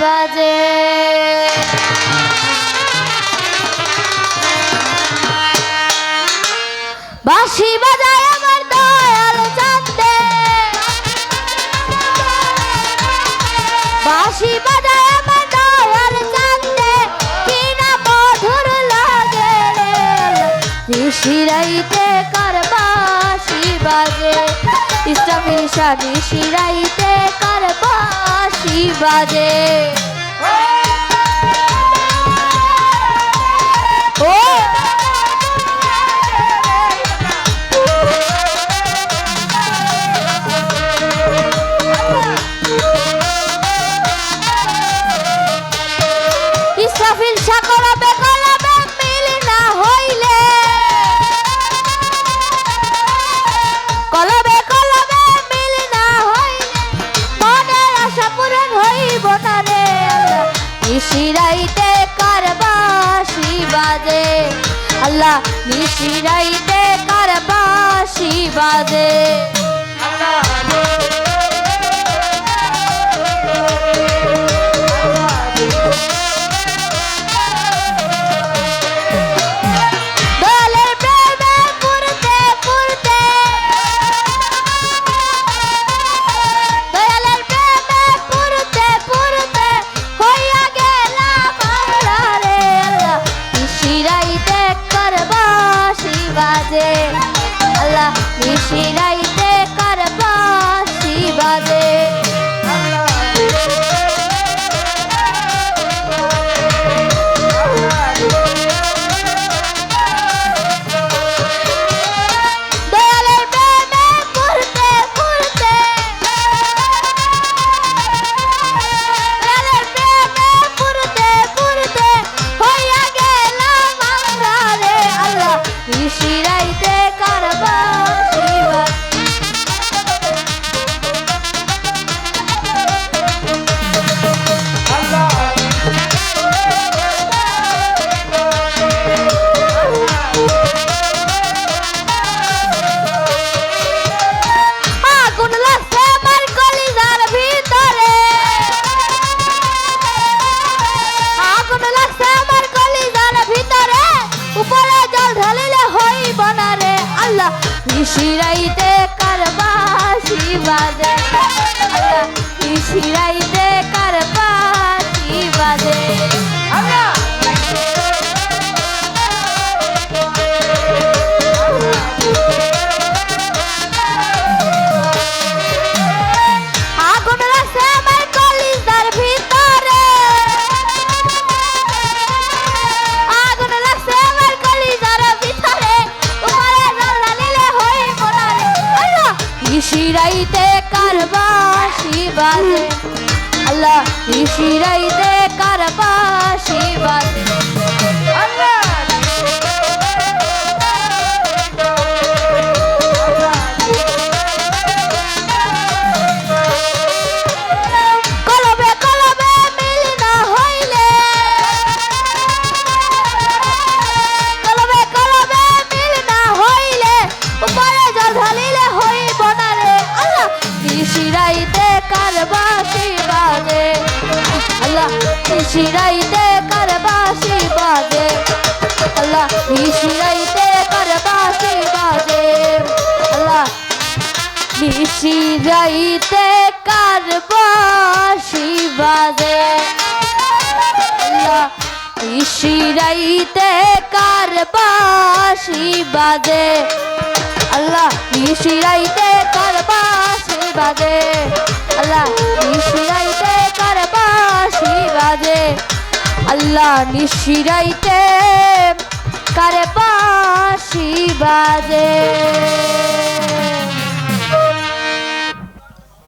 বাজে। বাঁশি বাজায় আমার দয়াল চান্দে বাঁশি বাজায় আমার দয়াল চান্দে কি না মধুর লাগে নিশিরাইতে কার বাঁশি বাজে? ইসলামী শানি শিরাইতে কার বাঁশি বাঁশি বাজে। নিশিরাইতে কারবাসি বাজে। আল্লাহ নিশিরাইতে কারবাসি বাজে। দলের day. লাগছে আমার কলিজার ভিতরে। উপরে জল ঢালিলে হইব না রে আল্লাহ। বাজে। আল্লাহ নিশিরাইতে কারবাসি বাজে। নিশিরাইতে কারবাসি বাজে আল্লাহ নিশিরাইতে কারবাসি বাজে নিশিরাইতে কারবাসি বাজে। আল্লাহ নিশিরাইতে কারবাসি বাজে। আল্লাহ নিশিরাইতে কারবাসি বাজে। আল্লাহ নিশিরাইতে কারবাসি বাজে। আল্লাহ নিশিরাইতে কারবাসি বাজে। আল্লাহ আল্লাহ নিশিরাইতে কারে বাসি বাজে।